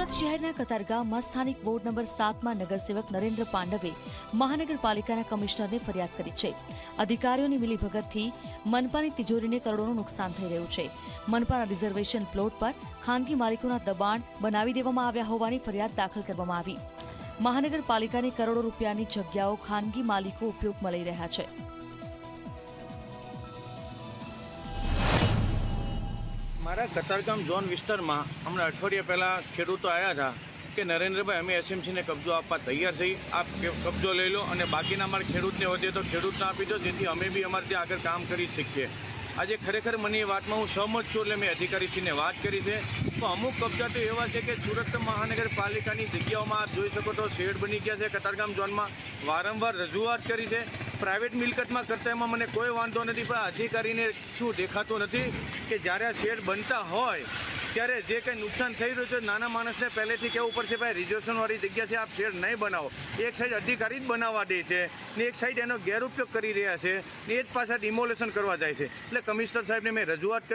સુરત શહેરના કતારગામમાં સ્થાનિક ward number સાતમાં નગરસેવક નરેન્દ્ર પાંડવે મહાનગરપાલિકાના કમિશનરને ફરિયાદ કરી છે. અધિકારીઓની મિલીભગતથી મનપાની તિજોરીને કરોડોનું નુકસાન થઈ રહ્યું છે. મનપાના રિઝર્વેશન પ્લોટ પર ખાનગી માલિકોના દબાણ બનાવી દેવામાં આવ્યા હોવાની ફરિયાદ દાખલ કરવામાં આવી. મહાનગરપાલિકાની કરોડો રૂપિયાની જગ્યાઓ ખાનગી માલિકો ઉપયોગમાં લઈ રહ્યા છે. મારા કતારગામ ઝોન વિસ્તારમાં હમણાં અઠવાડિયા પહેલાં ખેડૂતો આવ્યા હતા કે નરેન્દ્રભાઈ, અમે એસએમસીને કબજો આપવા તૈયાર છીએ આપ કબજો લઈ લો અને બાકીના અમારા ખેડૂતને વધે તો ખેડૂતને આપી દો, જેથી અમે બી અમારે ત્યાં આગળ કામ કરી શકીએ. આજે ખરેખર મને એ વાતમાં હું સહમત છું એટલે મેં અધિકારીશ્રીને વાત કરી છે. તો અમુક કબજા તો એવા છે કે સુરત મહાનગરપાલિકાની જગ્યાઓમાં આપ જોઈ શકો તો શેડ બની ગયા છે કતારગામ ઝોનમાં. વારંવાર રજૂઆત કરી છે. પ્રાઇવેટ મિલકતમાં કરતા એમાં મને કોઈ વાંધો નથી, પણ અધિકારીને શું દેખાતું નથી કે જ્યારે આ શેડ બનતા હોય, ત્યારે જે કંઈ નુકસાન થઈ રહ્યું છે, નાના માણસને પહેલેથી કહેવું પડશે, ભાઈ રિઝર્વેશનવાળી જગ્યા છે, આપ શેડ નહીં બનાવો. એક સાઈડ અધિકારી જ બનાવવા દે છે, ને એક સાઈડ એનો ગેરઉપયોગ કરી રહ્યા છે, ને એ જ પાછા ડિમોલેશન કરવા જાય છે. એટલે કમિશનર સાહેબને મેં રજૂઆત કરી